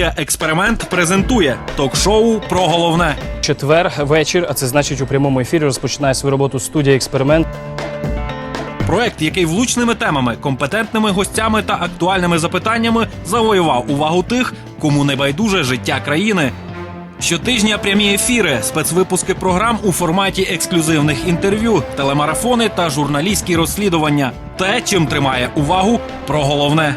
Студія Експеримент презентує ток-шоу про головне. Четвер вечір, а це значить у прямому ефірі розпочинає свою роботу студія експеримент. Проект, який влучними темами, компетентними гостями та актуальними запитаннями завоював увагу тих, кому не байдуже життя країни. Щотижня прямі ефіри, спецвипуски програм у форматі ексклюзивних інтерв'ю, телемарафони та журналістські розслідування. Те, чим тримає увагу про головне.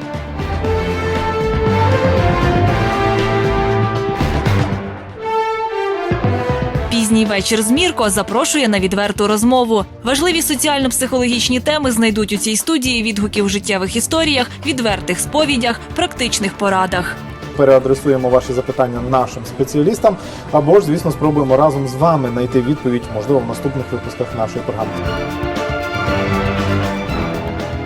Пізній вечір з Мірко запрошує на відверту розмову. Важливі соціально-психологічні теми знайдуть у цій студії відгуки в життєвих історіях, відвертих сповідях, практичних порадах. переадресуємо ваші запитання нашим спеціалістам, або ж, звісно, спробуємо разом з вами знайти відповідь, можливо, в наступних випусках нашої програми.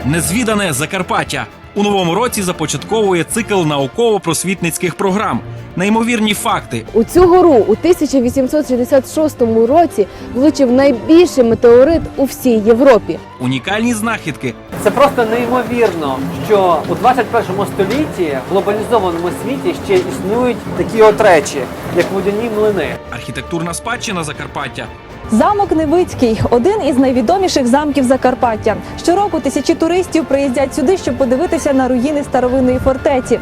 Незвідане Закарпаття у новому році започатковує цикл науково-просвітницьких програм. Неймовірні факти, У цю гору у 1866 році влучив найбільший метеорит у всій Європі. унікальні знахідки, Це просто неймовірно, що у 21 столітті в глобалізованому світі ще існують такі от речі, як водяні млини. архітектурна спадщина Закарпаття. Замок Невицький один із найвідоміших замків Закарпаття. Щороку тисячі туристів приїздять сюди, щоб подивитися на руїни старовинної фортеці.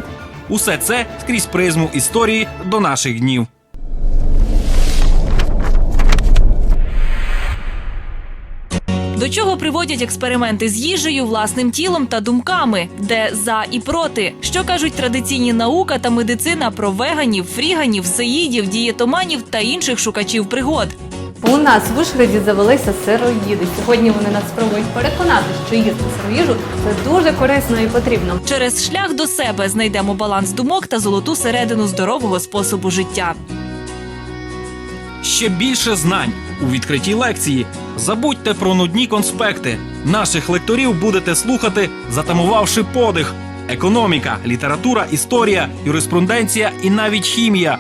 Усе це скрізь призму історії до наших днів. До чого приводять експерименти з їжею, власним тілом та думками, де за і проти, що кажуть традиційні наука та медицина про веганів, фріганів, сеїдів, дієтоманів та інших шукачів пригод. У нас в Ужгороді завелися сироїди. Сьогодні вони нас спробують переконати, що їсти сироїжу це дуже корисно і потрібно. Через шлях до себе знайдемо баланс думок та золоту середину здорового способу життя. Ще більше знань у відкритій лекції. Забудьте про нудні конспекти. Наших лекторів будете слухати, затамувавши подих. Економіка, література, історія, юриспруденція і навіть хімія.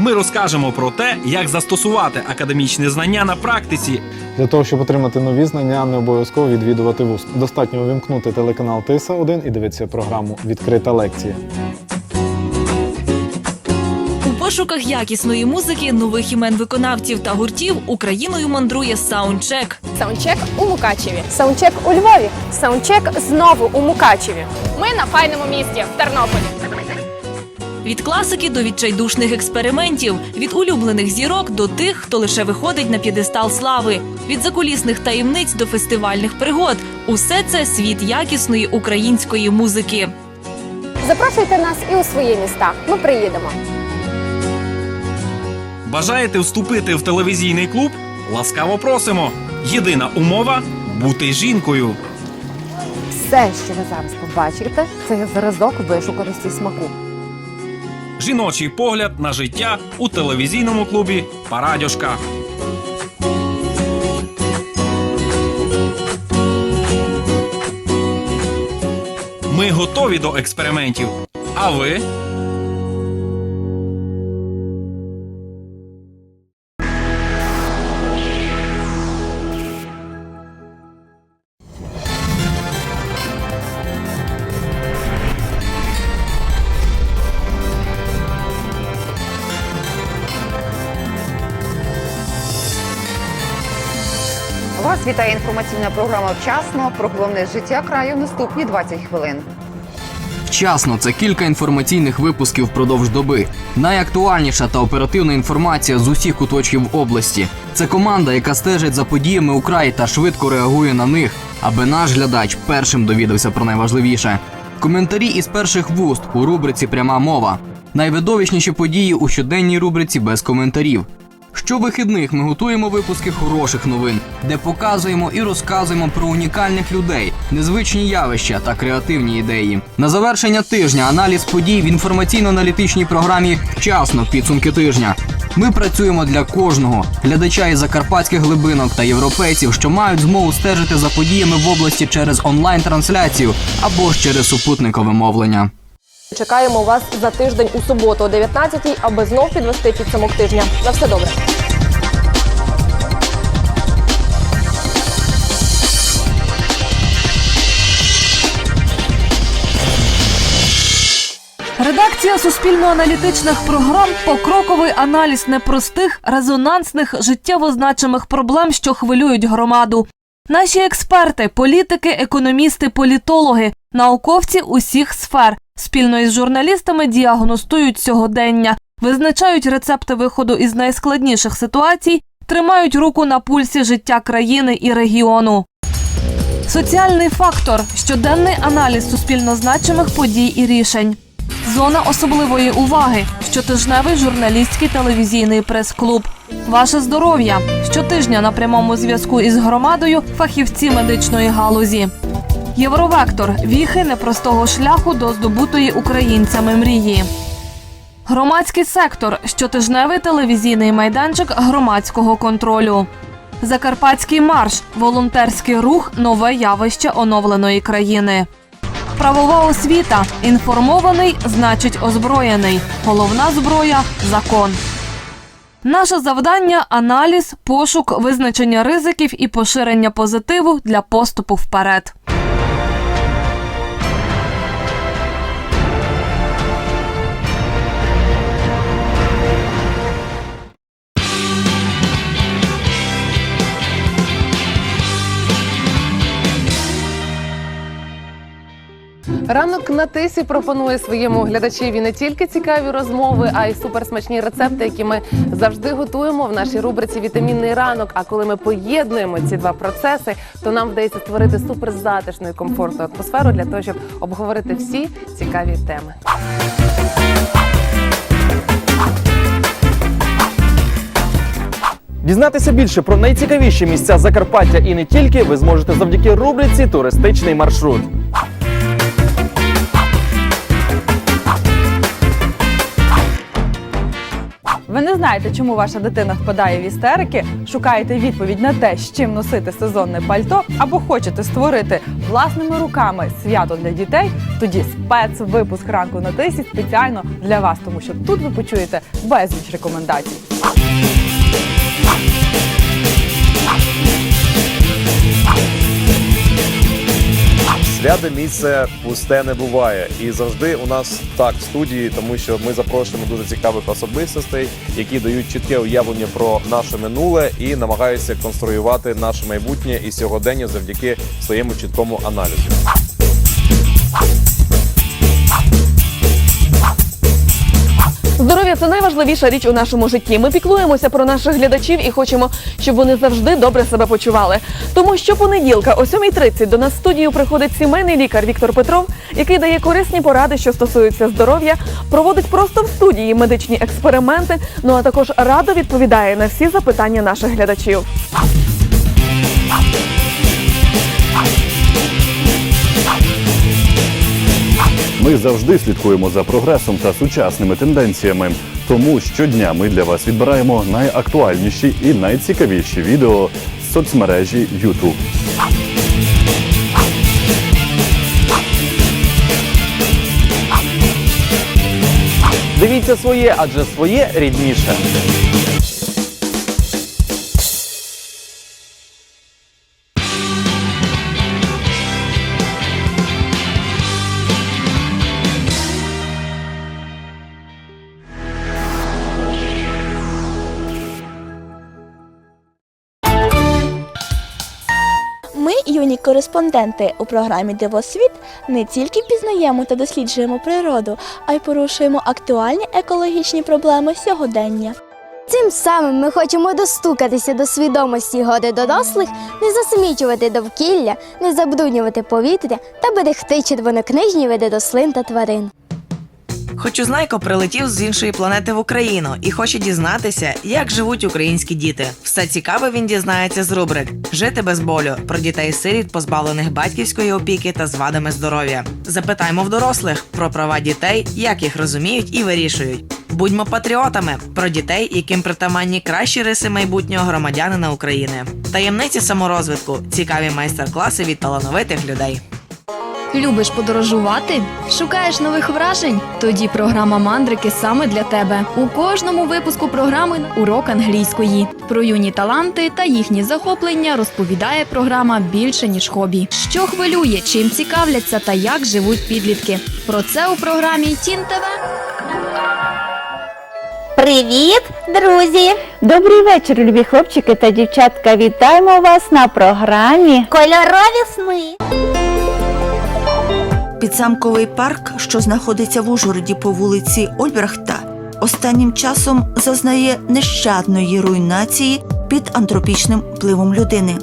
Ми розкажемо про те, як застосувати академічні знання на практиці. Для того, щоб отримати нові знання, не обов'язково відвідувати вуз. Достатньо увімкнути телеканал Тиса 1 і дивитися програму Відкрита лекція. У пошуках якісної музики, нових імен виконавців та гуртів Україною мандрує саундчек. Саундчек у Мукачеві. Саундчек у Львові. Саундчек знову у Мукачеві. Ми на файному місті в Тернополі. Від класики до відчайдушних експериментів, від улюблених зірок до тих, хто лише виходить на п'єдестал слави, від закулісних таємниць до фестивальних пригод. Усе це світ якісної української музики. Запрошуйте нас і у свої міста. Ми приїдемо. Бажаєте вступити в телевізійний клуб? Ласкаво просимо. Єдина умова бути жінкою. Все, що ви зараз побачите, це зразок вишуканості смаку. Жіночий погляд на життя у телевізійному клубі Парадюшка. Ми готові до експериментів. А ви? Вітає інформаційна програма Вчасно про головне життя краю наступні 20 хвилин. Вчасно це кілька інформаційних випусків впродовж доби. Найактуальніша та оперативна інформація з усіх куточків області. Це команда, яка стежить за подіями у краї та швидко реагує на них, аби наш глядач першим довідався про найважливіше. Коментарі із перших вуст у рубриці Пряма мова. Найвидовищніші події у щоденній рубриці без коментарів. Щовихідних ми готуємо випуски хороших новин, де показуємо і розказуємо про унікальних людей, незвичні явища та креативні ідеї. На завершення тижня аналіз подій в інформаційно-аналітичній програмі Вчасно підсумки тижня. Ми працюємо для кожного глядача із закарпатських глибинок та європейців, що мають змогу стежити за подіями в області через онлайн-трансляцію або ж через супутникове мовлення. Чекаємо вас за тиждень у суботу о 19-й, аби знов підвести підсумок тижня. На все добре. Редакція суспільно-аналітичних програм покроковий аналіз непростих, резонансних, життєво значимих проблем, що хвилюють громаду. Наші експерти, політики, економісти, політологи, науковці усіх сфер спільно із журналістами діагностують сьогодення, визначають рецепти виходу із найскладніших ситуацій, тримають руку на пульсі життя країни і регіону. Соціальний фактор щоденний аналіз суспільно значимих подій і рішень. Зона особливої уваги щотижневий журналістський телевізійний прес-клуб. Ваше здоров'я щотижня на прямому зв'язку із громадою фахівці медичної галузі. Євровектор віхи непростого шляху до здобутої українцями мрії. Громадський сектор щотижневий телевізійний майданчик громадського контролю. Закарпатський марш волонтерський рух нове явище оновленої країни. Правова освіта інформований значить озброєний. Головна зброя закон. Наше завдання аналіз, пошук, визначення ризиків і поширення позитиву для поступу вперед. Ранок на тисі пропонує своєму глядачеві не тільки цікаві розмови, а й суперсмачні рецепти, які ми завжди готуємо в нашій рубриці Вітамінний ранок. А коли ми поєднуємо ці два процеси, то нам вдається створити суперзатишну і комфортну атмосферу для того, щоб обговорити всі цікаві теми. Дізнатися більше про найцікавіші місця Закарпаття і не тільки ви зможете завдяки рубриці Туристичний маршрут. Ви не знаєте, чому ваша дитина впадає в істерики, шукаєте відповідь на те, з чим носити сезонне пальто, або хочете створити власними руками свято для дітей. Тоді спецвипуск ранку на тисі спеціально для вас, тому що тут ви почуєте безліч рекомендацій. Святе місце пусте не буває, і завжди у нас так в студії, тому що ми запрошуємо дуже цікавих особистостей, які дають чітке уявлення про наше минуле і намагаються конструювати наше майбутнє і сьогодення завдяки своєму чіткому аналізу. Здоров'я це найважливіша річ у нашому житті. Ми піклуємося про наших глядачів і хочемо, щоб вони завжди добре себе почували. Тому щопонеділка о 7.30 до нас в студію приходить сімейний лікар Віктор Петров, який дає корисні поради, що стосуються здоров'я, проводить просто в студії медичні експерименти. Ну а також радо відповідає на всі запитання наших глядачів. Ми завжди слідкуємо за прогресом та сучасними тенденціями. Тому щодня ми для вас відбираємо найактуальніші і найцікавіші відео з соцмережі YouTube. Дивіться своє, адже своє рідніше. Кореспонденти у програмі Дивосвіт, не тільки пізнаємо та досліджуємо природу, а й порушуємо актуальні екологічні проблеми сьогодення. Цим самим ми хочемо достукатися до свідомості годи дорослих, не засмічувати довкілля, не забруднювати повітря та берегти червонокнижні види рослин та тварин. Хочузнайко прилетів з іншої планети в Україну і хоче дізнатися, як живуть українські діти. Все цікаве він дізнається з рубрик Жити без болю про дітей сиріт, позбавлених батьківської опіки та з вадами здоров'я. Запитаймо в дорослих про права дітей, як їх розуміють і вирішують. Будьмо патріотами про дітей, яким притаманні кращі риси майбутнього громадянина України. Таємниці саморозвитку, цікаві майстер-класи від талановитих людей. Любиш подорожувати? Шукаєш нових вражень? Тоді програма Мандрики саме для тебе. У кожному випуску програми урок англійської. Про юні таланти та їхні захоплення розповідає програма більше ніж хобі. Що хвилює, чим цікавляться та як живуть підлітки. Про це у програмі Тін ТВ. Привіт, друзі! Добрий вечір, любі хлопчики та дівчатка. Вітаємо вас на програмі Кольорові сни. Підзамковий парк, що знаходиться в Ужгороді по вулиці Ольбрахта, останнім часом зазнає нещадної руйнації під антропічним впливом людини.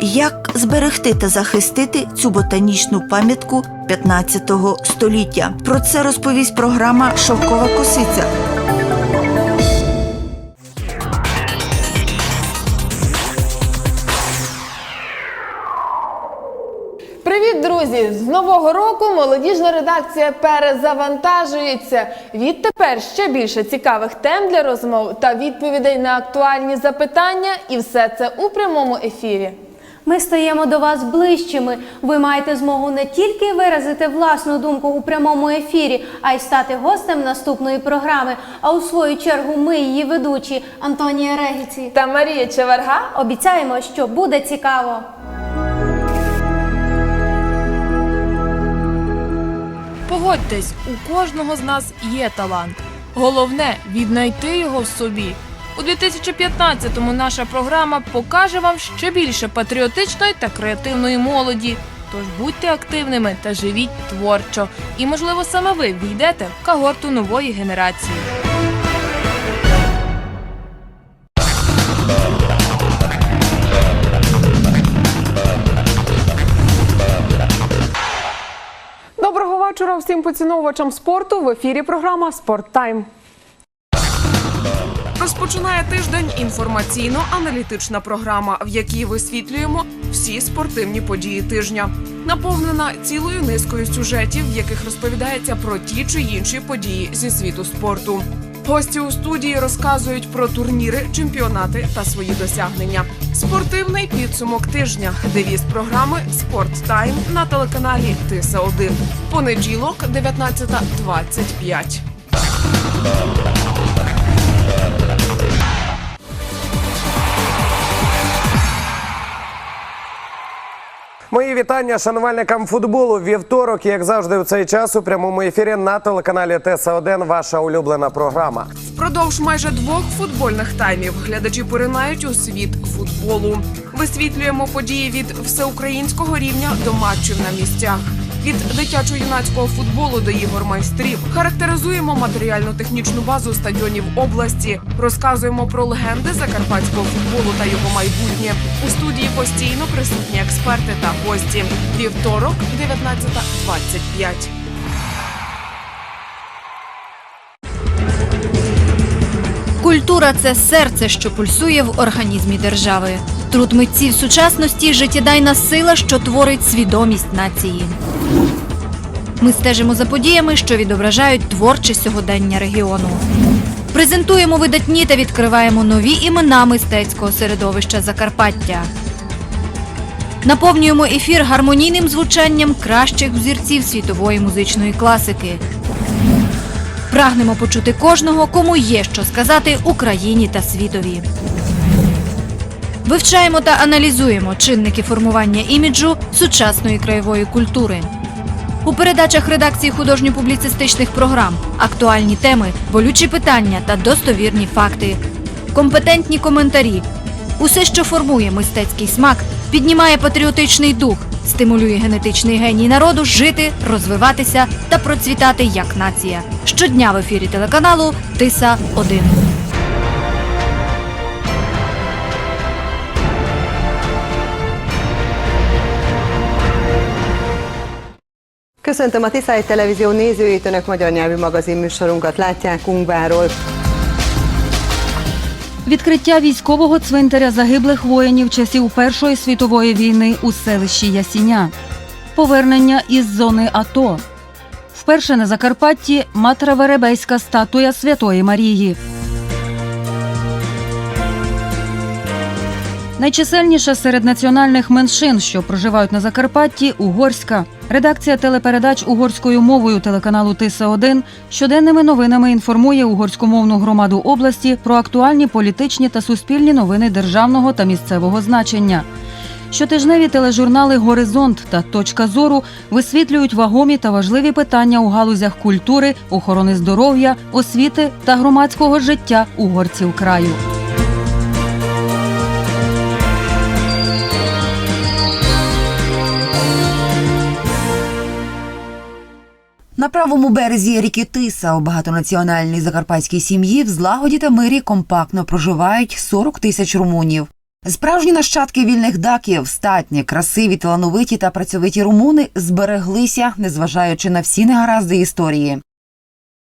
Як зберегти та захистити цю ботанічну пам'ятку 15 століття? Про це розповість програма Шовкова косиця. Привіт, друзі! З нового року молодіжна редакція перезавантажується. Відтепер ще більше цікавих тем для розмов та відповідей на актуальні запитання, і все це у прямому ефірі. Ми стаємо до вас ближчими. Ви маєте змогу не тільки виразити власну думку у прямому ефірі, а й стати гостем наступної програми. А у свою чергу ми, її ведучі Антонія Регіці та Марія Чеварга обіцяємо, що буде цікаво. Погодьтесь, у кожного з нас є талант. Головне віднайти його в собі. У 2015-му наша програма покаже вам ще більше патріотичної та креативної молоді. Тож будьте активними та живіть творчо. І, можливо, саме ви війдете в когорту нової генерації. Вечора всім поціновувачам спорту. В ефірі програма Спорт Тайм. Розпочинає тиждень інформаційно-аналітична програма, в якій висвітлюємо всі спортивні події тижня. Наповнена цілою низкою сюжетів, в яких розповідається про ті чи інші події зі світу спорту. Гості у студії розказують про турніри, чемпіонати та свої досягнення. Спортивний підсумок тижня. Девіз програми Спорт Тайм на телеканалі Тиса 1 Понеділок, 19.25. Мої вітання шанувальникам футболу. Вівторок, як завжди, у цей час у прямому ефірі на телеканалі Теса 1 Ваша улюблена програма. Впродовж майже двох футбольних таймів глядачі поринають у світ футболу. Висвітлюємо події від всеукраїнського рівня до матчів на місцях. Від дитячо-юнацького футболу до ігор майстрів характеризуємо матеріально-технічну базу стадіонів області, розказуємо про легенди закарпатського футболу та його майбутнє. У студії постійно присутні експерти та гості. Вівторок, 19.25. Культура це серце, що пульсує в організмі держави. Труд митців сучасності життєдайна сила, що творить свідомість нації. Ми стежимо за подіями, що відображають творче сьогодення регіону. Презентуємо видатні та відкриваємо нові імена мистецького середовища Закарпаття. Наповнюємо ефір гармонійним звучанням кращих взірців світової музичної класики. Прагнемо почути кожного, кому є що сказати Україні та світові. Вивчаємо та аналізуємо чинники формування іміджу сучасної краєвої культури. У передачах редакції художньо-публіцистичних програм актуальні теми, болючі питання та достовірні факти, компетентні коментарі. Усе, що формує мистецький смак, піднімає патріотичний дух, стимулює генетичний геній народу жити, розвиватися та процвітати як нація. Щодня в ефірі телеканалу Тиса 1 Köszöntöm a Tiszály Televízió nézőit, Önök magyar nyelvű magazin műsorunkat látják Ungváról. Відкриття військового цвинтаря загиблих воїнів часів Першої світової війни у селищі Ясіня. Повернення із зони АТО. Вперше на Закарпатті матра Веребейська статуя Святої Марії. Найчисельніша серед національних меншин, що проживають на Закарпатті, угорська. Редакція телепередач угорською мовою телеканалу Тиса 1 щоденними новинами інформує угорськомовну громаду області про актуальні політичні та суспільні новини державного та місцевого значення. Щотижневі тележурнали Горизонт та Точка зору висвітлюють вагомі та важливі питання у галузях культури, охорони здоров'я, освіти та громадського життя угорців краю. На правому березі ріки Тиса у багатонаціональній закарпатській сім'ї в злагоді та мирі компактно проживають 40 тисяч румунів. Справжні нащадки вільних даків, статні, красиві, талановиті та працьовиті румуни збереглися, незважаючи на всі негаразди історії.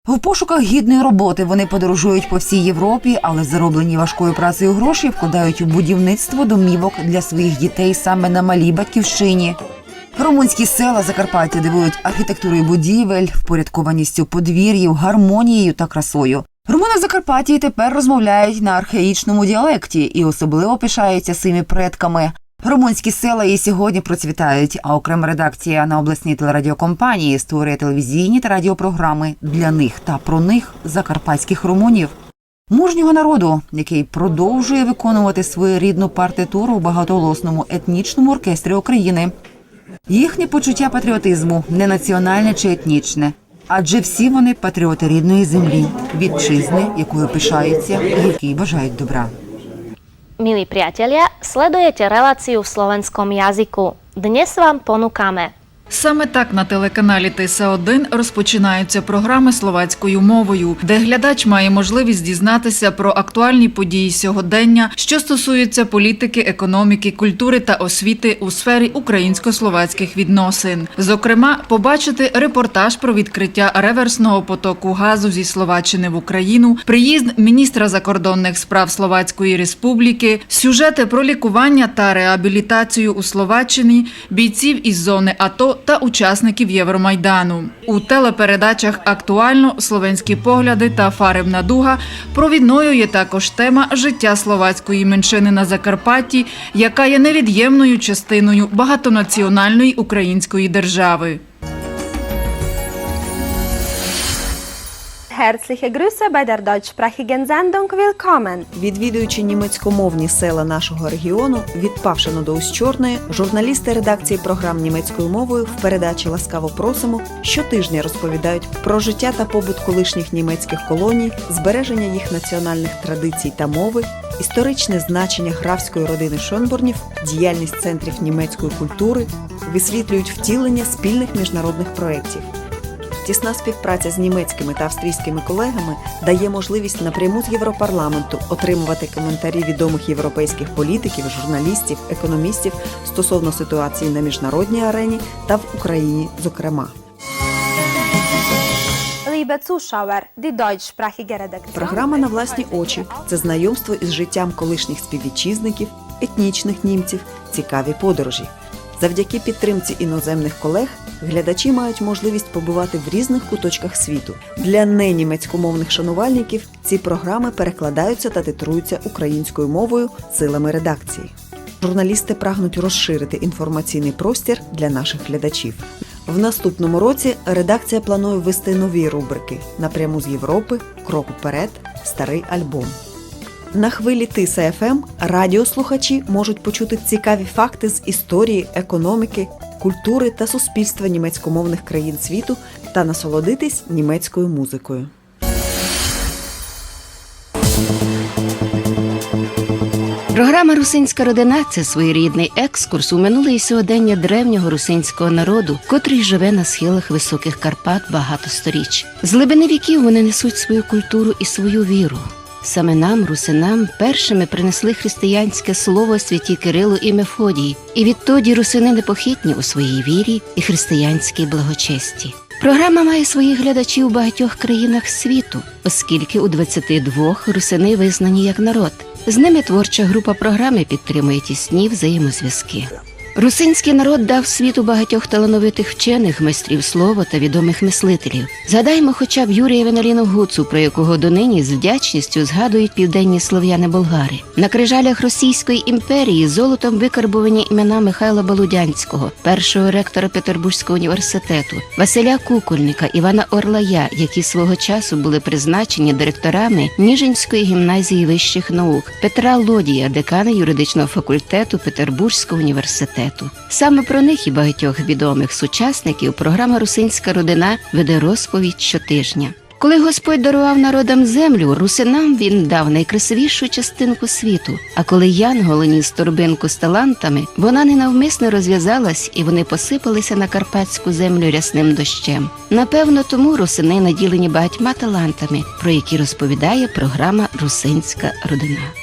В пошуках гідної роботи вони подорожують по всій Європі, але зароблені важкою працею гроші вкладають у будівництво домівок для своїх дітей саме на малій батьківщині. Румунські села Закарпаття дивують архітектурою будівель, впорядкованістю подвір'їв, гармонією та красою. Румуни в Закарпатті тепер розмовляють на архаїчному діалекті і особливо пишаються своїми предками. Румунські села і сьогодні процвітають, а окрема редакція на обласній телерадіокомпанії створює телевізійні та радіопрограми для них та про них закарпатських румунів. Мужнього народу, який продовжує виконувати свою рідну партитуру у багатоголосному етнічному оркестрі України. Їхнє почуття патріотизму не національне чи етнічне, адже всі вони патріоти рідної землі, вітчизни, якою пишаються і якій бажають добра. Milí priatelia, sledujete reláciu v slovenskom jazyku. Dnes vám ponúkame Саме так на телеканалі Тиса 1 розпочинаються програми словацькою мовою, де глядач має можливість дізнатися про актуальні події сьогодення, що стосуються політики, економіки, культури та освіти у сфері українсько-словацьких відносин. Зокрема, побачити репортаж про відкриття реверсного потоку газу зі Словаччини в Україну, приїзд міністра закордонних справ Словацької Республіки, сюжети про лікування та реабілітацію у Словаччині, бійців із зони АТО та учасників Євромайдану. У телепередачах актуально словенські погляди та фаребна дуга провідною є також тема життя словацької меншини на Закарпатті, яка є невід'ємною частиною багатонаціональної української держави. Herzliche Grüße bei der deutschsprachigen Sendung Willkommen. Відвідуючи німецькомовні села нашого регіону, від Павшина до Ущорної, журналісти редакції програм німецькою мовою в передачі Ласкаво просимо щотижня розповідають про життя та побут колишніх німецьких колоній, збереження їх національних традицій та мови, історичне значення графської родини Шонборнів, діяльність центрів німецької культури, висвітлюють втілення спільних міжнародних проєктів. Тісна співпраця з німецькими та австрійськими колегами дає можливість напряму з Європарламенту отримувати коментарі відомих європейських політиків, журналістів, економістів стосовно ситуації на міжнародній арені та в Україні, зокрема. Програма на власні очі це знайомство із життям колишніх співвітчизників, етнічних німців, цікаві подорожі. Завдяки підтримці іноземних колег глядачі мають можливість побувати в різних куточках світу. Для ненімецькомовних шанувальників ці програми перекладаються та титруються українською мовою силами редакції. Журналісти прагнуть розширити інформаційний простір для наших глядачів. В наступному році редакція планує ввести нові рубрики напряму з Європи, крок уперед, старий альбом. На хвилі Тиса ФМ радіослухачі можуть почути цікаві факти з історії, економіки, культури та суспільства німецькомовних країн світу та насолодитись німецькою музикою. Програма Русинська родина це своєрідний екскурс у минуле і сьогодення древнього русинського народу, котрий живе на схилах високих Карпат багато сторіч. З глибини віків вони несуть свою культуру і свою віру. Саме нам, русинам, першими принесли християнське слово святі Кирило і Мефодій, і відтоді русини непохитні у своїй вірі і християнській благочесті. Програма має своїх глядачів у багатьох країнах світу, оскільки у 22 русини визнані як народ. З ними творча група програми підтримує тісні взаємозв'язки. Русинський народ дав світу багатьох талановитих вчених, майстрів слова та відомих мислителів. Згадаймо хоча б Юрія Венеліну Гуцу, про якого донині з вдячністю згадують південні слов'яни-болгари. На крижалях Російської імперії золотом викарбовані імена Михайла Балудянського, першого ректора Петербурзького університету, Василя Кукольника, Івана Орлая, які свого часу були призначені директорами Ніжинської гімназії вищих наук, Петра Лодія, декана юридичного факультету Петербурзького університету. Саме про них і багатьох відомих сучасників програма Русинська родина веде розповідь щотижня. Коли Господь дарував народам землю, русинам він дав найкрасивішу частинку світу. А коли Янгол ніс торбинку з талантами, вона ненавмисно розв'язалась, і вони посипалися на карпатську землю рясним дощем. Напевно, тому русини наділені багатьма талантами, про які розповідає програма Русинська родина.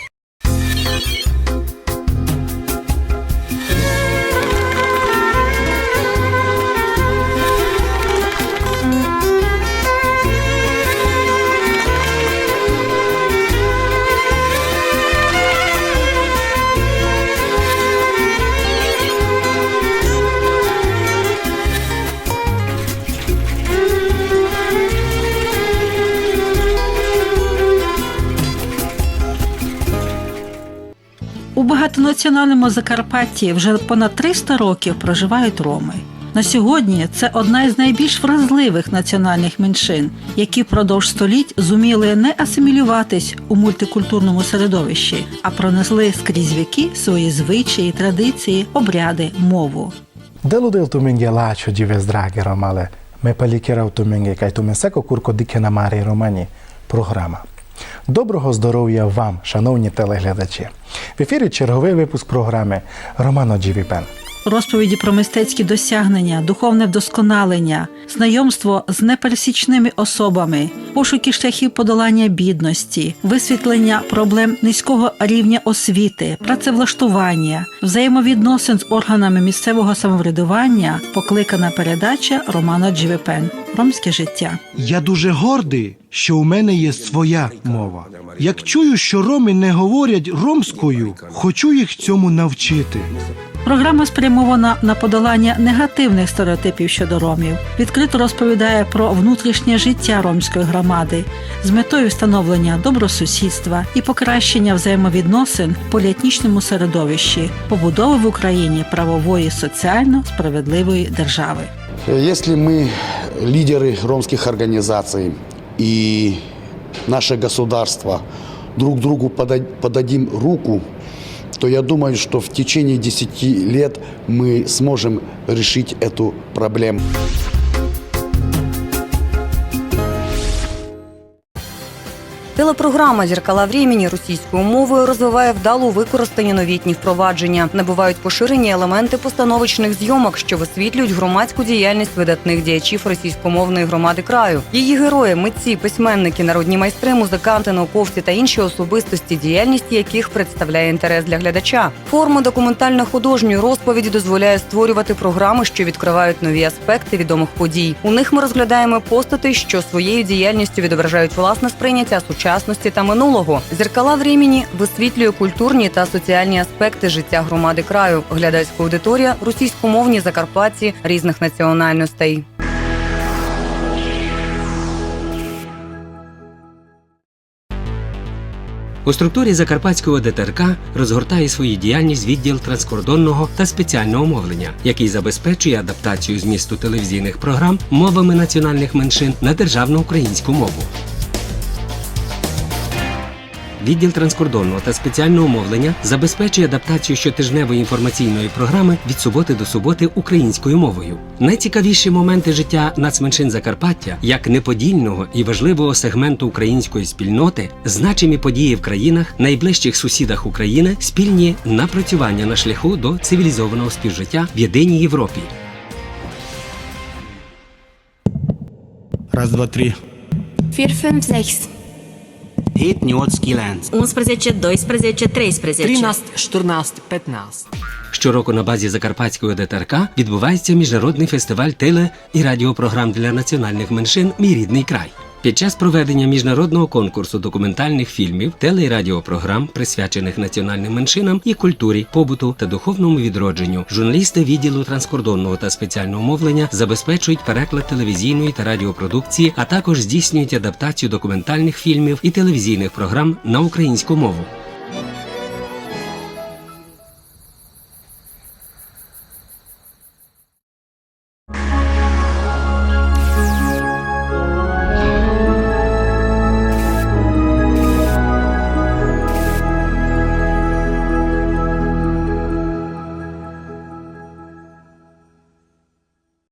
Багатонаціональному Закарпатті вже понад 300 років проживають роми. На сьогодні це одна із найбільш вразливих національних меншин, які впродовж століть зуміли не асимілюватись у мультикультурному середовищі, а пронесли скрізь віки свої звичаї, традиції, обряди, мову. Deludel tu menge lačio džives dragi romale, me palikirau tu menge, kai tu kurko Романі. Програма. Доброго здоров'я вам, шановні телеглядачі. В ефірі черговий випуск програми Романо Джівіпен. Розповіді про мистецькі досягнення, духовне вдосконалення, знайомство з непересічними особами, пошуки шляхів подолання бідності, висвітлення проблем низького рівня освіти, працевлаштування, взаємовідносин з органами місцевого самоврядування, покликана передача Романа Джівепен Ромське життя. Я дуже гордий, що у мене є своя мова. Як чую, що роми не говорять ромською, хочу їх цьому навчити. Програма спрямована на подолання негативних стереотипів щодо ромів, відкрито розповідає про внутрішнє життя ромської громади з метою встановлення добросусідства і покращення взаємовідносин в поліетнічному середовищі, побудови в Україні правової соціально справедливої держави. Если мы лидеры ромских организаций и наше государство друг другу пода- подадим руку, то я думаю, что в течение 10 лет мы сможем решить эту проблему. Телепрограма Зеркала времени російською мовою розвиває вдалу використані новітні впровадження. Набувають поширені елементи постановочних зйомок, що висвітлюють громадську діяльність видатних діячів російськомовної громади краю. Її герої, митці, письменники, народні майстри, музиканти, науковці та інші особистості, діяльність яких представляє інтерес для глядача. Форма документально-художньої розповіді дозволяє створювати програми, що відкривають нові аспекти відомих подій. У них ми розглядаємо постати, що своєю діяльністю відображають власне сприйняття сучасності та минулого. Зеркала времені висвітлює культурні та соціальні аспекти життя громади краю. Глядацька аудиторія російськомовні закарпатці різних національностей. У структурі Закарпатського ДТРК розгортає свою діяльність відділ транскордонного та спеціального мовлення, який забезпечує адаптацію змісту телевізійних програм мовами національних меншин на державну українську мову. Відділ транскордонного та спеціального мовлення забезпечує адаптацію щотижневої інформаційної програми від суботи до суботи українською мовою. Найцікавіші моменти життя нацменшин Закарпаття як неподільного і важливого сегменту української спільноти, значимі події в країнах, найближчих сусідах України, спільні напрацювання на шляху до цивілізованого співжиття в єдиній Європі. Раз, два, три. 4, 5, 6. 8, 9, 11, 12, 13. 13, 14, 15. Щороку на базі Закарпатського ДТРК відбувається міжнародний фестиваль теле і радіопрограм для національних меншин Мій рідний край. Під час проведення міжнародного конкурсу документальних фільмів, теле- і радіопрограм, присвячених національним меншинам і культурі, побуту та духовному відродженню, журналісти відділу транскордонного та спеціального мовлення забезпечують переклад телевізійної та радіопродукції, а також здійснюють адаптацію документальних фільмів і телевізійних програм на українську мову.